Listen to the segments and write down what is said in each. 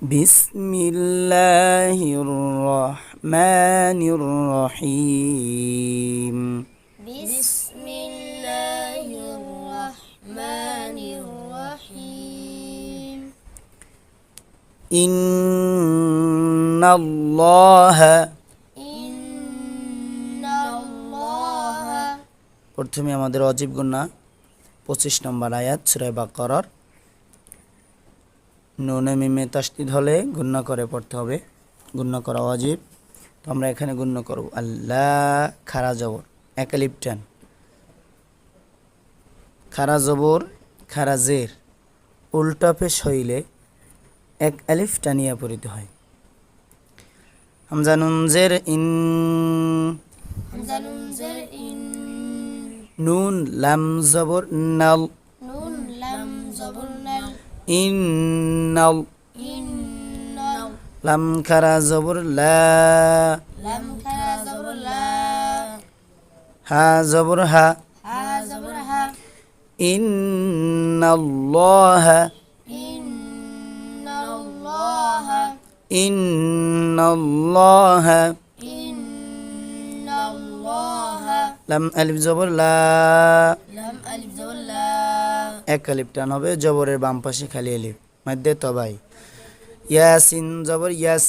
بسم الله الرحمن الرحيم بسم الله الرحمن الرحيم إن الله إن الله প্রথমে আমাদের অজীব গুন্না পঁচিশ নম্বর আয়াত সুরায় বাকরার নুনে মিমে তাস্তিদ হলে গুণ্য করে পড়তে হবে। গুণ্য করা অজীব তো আমরা এখানে গুণ্য করব। আল্লাহ খারা জবর একালিপটান খারা জবর খারাজের উল্টা পেশ হইলে এক আলিফ টানিয়া পড়িতে হয়। হামজা নুনজের ইন। নুন লাম জবর নাল। ইন্নাল লাম খারা জবর লা। লাম খারা জবর লা। হা জবর হা। হা জবর হা। ইন্নাল্লাহ। ইন্নাল্লাহ। ইন্নাল্লাহ। ইন্নাল্লাহ। লাম আলিফ জবর লা। লাম আলিফ জবর লা। এক আলিফ টান হবে জবরের বাম পাশে খালি আলিপ মধ্যে তবাই। ইয়াসিন জবর ইয়াস।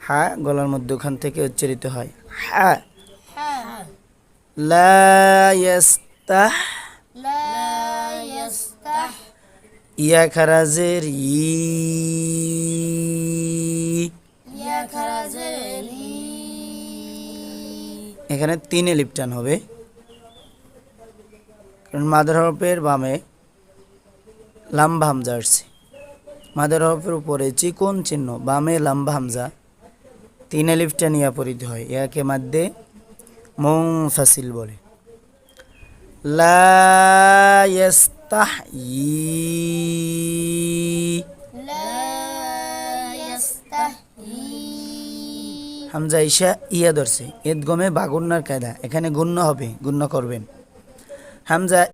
হা গলার মধ্যে ওখান থেকে উচ্চারিত হয়। হা। ইয়া খারাজের ই। এখানে তিন লিপটান হবে। কারণ মাদার হরফের বামে লাম্বা হামজা আসছে। মাদার হরফের উপরে চিকন চিহ্ন, বামে লাম্বা হামজা। তিন লিফটান ইয়া পরিত হয়, ইয়াকে মাধ্যে মৌ ফাসিল বলে। লা ইয়াস্তাহয়ি। হামজা ইশা ইয়া ধরছে ইদগমে বাগুন্নার কায়দা এখানে গুণ্য হবে গুণ্য করবেন। হামজা